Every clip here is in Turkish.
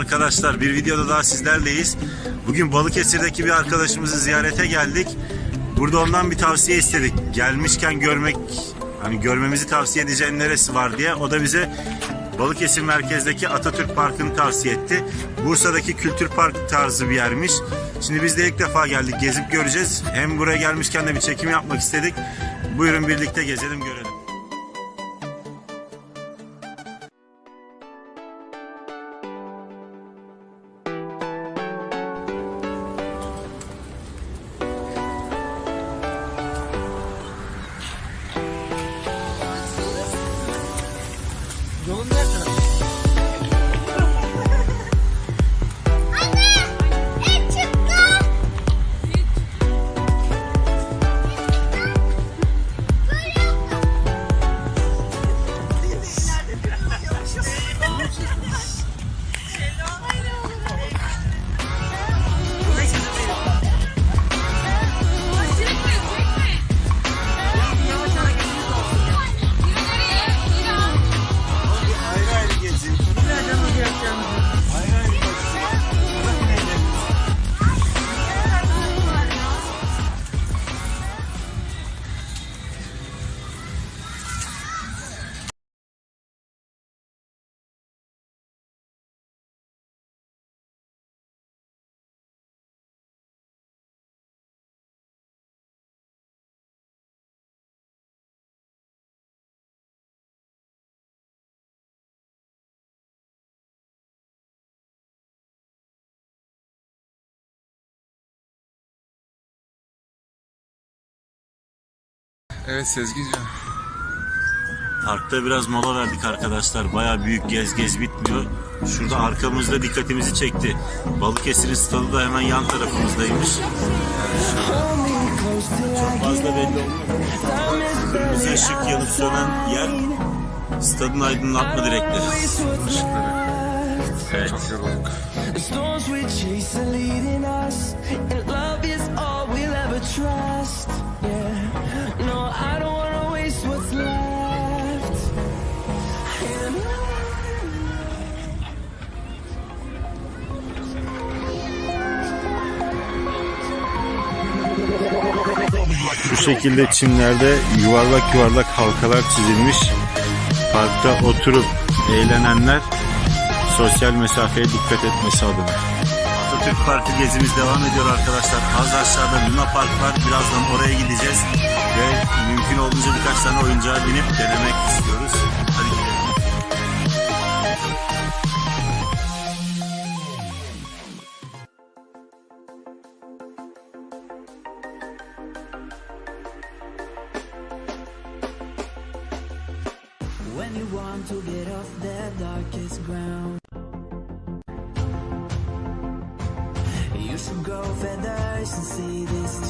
arkadaşlar. Bir videoda daha sizlerleyiz. Bugün Balıkesir'deki bir arkadaşımızı ziyarete geldik. Burada ondan bir tavsiye istedik. Gelmişken görmek, hani görmemizi tavsiye edeceğin neresi var diye. O da bize Balıkesir merkezdeki Atatürk Parkı'nı tavsiye etti. Bursa'daki Kültür Park tarzı bir yermiş. Şimdi biz de ilk defa geldik. Gezip göreceğiz. Hem buraya gelmişken de bir çekim yapmak istedik. Buyurun birlikte gezelim görelim. Evet Sezgi'ciğim. Parkta biraz mola verdik arkadaşlar. Baya büyük gez gez bitmiyor. Şurada arkamızda dikkatimizi çekti. Balıkesir'in stadı da hemen yan tarafımızdaymış. Çok fazla belli olmuyor. Kırmızı ışık yanıp sönen yer stadın aydınlatma direkleri. Işıkları. Evet. Çok yorulduk. Şekilde çimlerde yuvarlak yuvarlak halkalar çizilmiş. Parkta oturup eğlenenler sosyal mesafeye dikkat etmesi adına. Atatürk Parkı gezimiz devam ediyor arkadaşlar. Az aşağıda Luna Park var. Birazdan oraya gideceğiz. Ve mümkün olduğunca birkaç tane oyuncağa binip denemek istiyoruz. Darkest ground, you should grow feathers and see this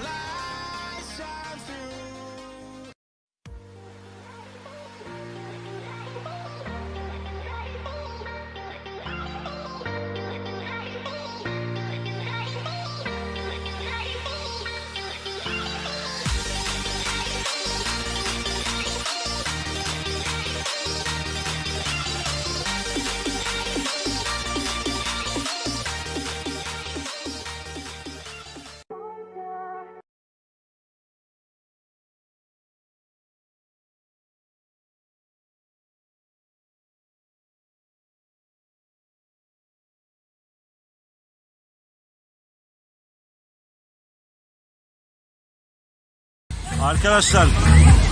Arkadaşlar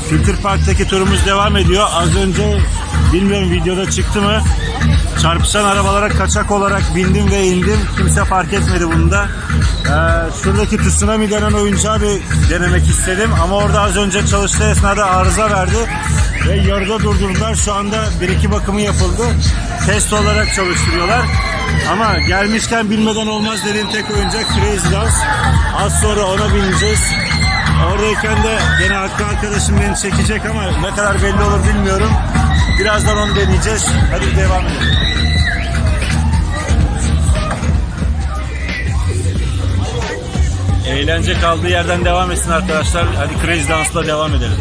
Kültür Park'taki turumuz devam ediyor. Az önce bilmiyorum videoda çıktı mı? Çarpışan arabalara kaçak olarak bindim ve indim. Kimse fark etmedi bunu da. Ee, şuradaki tsunami denen oyuncağı bir denemek istedim. Ama orada az önce çalıştığı esnada arıza verdi. Ve yarıda durdurdular. Şu anda bir iki bakımı yapıldı. Test olarak çalıştırıyorlar. Ama gelmişken bilmeden olmaz dediğim tek oyuncak Crazy Dance. Az sonra ona bineceğiz. Oradayken de gene Hakkı arkadaşım beni çekecek ama ne kadar belli olur bilmiyorum. Birazdan onu deneyeceğiz. Hadi devam edelim. Eğlence kaldığı yerden devam etsin arkadaşlar. Hadi Crazy Dance'la devam edelim.